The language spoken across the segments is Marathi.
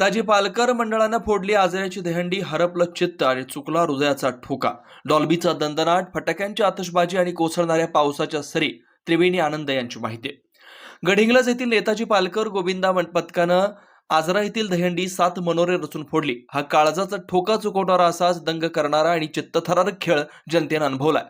नेताजी पालकर मंडळानं फोडली आजऱ्याची दहंडी हरपलं चित्त आणि चुकला हृदयाचा ठोका. डॉल्बीचा दंदनाट फटाक्यांची आतषबाजी आणि कोसळणाऱ्या पावसाच्या सरी त्रिवेणी आनंद यांची माहिती. गडिंग्लज येथील नेताजी पालकर गोविंदा पथकानं आजरा येथील दहंडी सात मनोरे रचून फोडली. हा काळजाचा ठोका चुकवणारा असाच दंग करणारा आणि चित्तथरारक खेळ जनतेनं अनुभवलाय.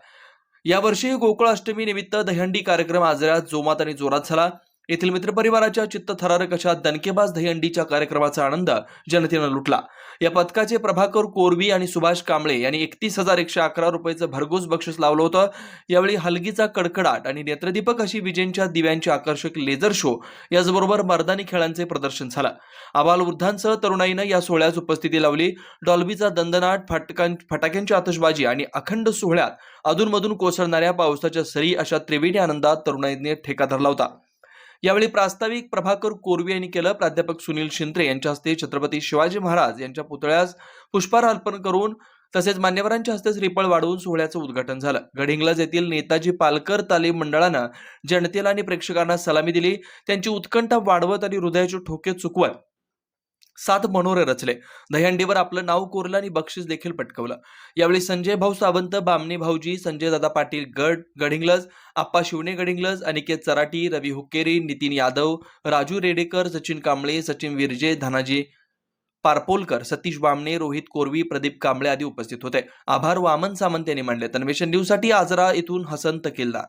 यावर्षी गोकुळ अष्टमी निमित्त दहंडी कार्यक्रम आजऱ्यात जोमात आणि जोरात झाला. येथील मित्रपरिवाराच्या चित्तथरारक अशा दणकेबाज दहीहंडीच्या कार्यक्रमाचा आनंद जनतेनं लुटला. या पथकाचे प्रभाकर कोरवी आणि सुभाष कांबळे यांनी एकतीस हजार एकशे अकरा रुपयाचं भरघोस बक्षीस लावलं होतं. यावेळी हलगीचा कडकडाट आणि नेत्रदीपक अशी विजेंच्या दिव्यांचे आकर्षक लेझर शो याचबरोबर मर्दानी खेळांचे प्रदर्शन झालं. आबालवृद्धांसह तरुणाईनं या सोहळ्यास उपस्थिती लावली. डॉल्बीचा दंदनाट फटकां फटाक्यांची आतषबाजी आणि अखंड सोहळ्यात अधूनमधून कोसळणाऱ्या पावसाच्या सरी अशा त्रिवेणी आनंदात तरुणाईने ठेका धरला होता. यावेळी प्रास्ताविक प्रभाकर कोरवी यांनी केलं. प्राध्यापक सुनील शिंत्रे यांच्या हस्ते छत्रपती शिवाजी महाराज यांच्या पुतळ्यास पुष्पहार अर्पण करून तसेच मान्यवरांच्या हस्ते श्रीफळ वाढवून सोहळ्याचं उद्घाटन झालं. गडिंग्लज येथील नेताजी पालकर तालीम मंडळानं जनतेला आणि प्रेक्षकांना सलामी दिली. त्यांची उत्कंठा वाढवत आणि हृदयाचे ठोके चुकवत सात मनोरे रचले. दहीहंडीवर आपलं नाव कोरलं आणि बक्षीस देखील पटकवलं. यावेळी संजय भाऊ सावंत बामणी भाऊजी संजय दादा पाटील गड गडिंगलज आप्पा शिवणे गडिंगलज अनिकेत चराटी रवी हुक्केरी नितीन यादव राजू रेडेकर सचिन कांबळे सचिन विरजे धनाजी पारपोलकर सतीश बामणे रोहित कोरवी प्रदीप कांबळे आदी उपस्थित होते. आभार वामन सामंत यांनी मांडले तन्वेषण न्यूजसाठी आजरा इथून हसन किल्ला.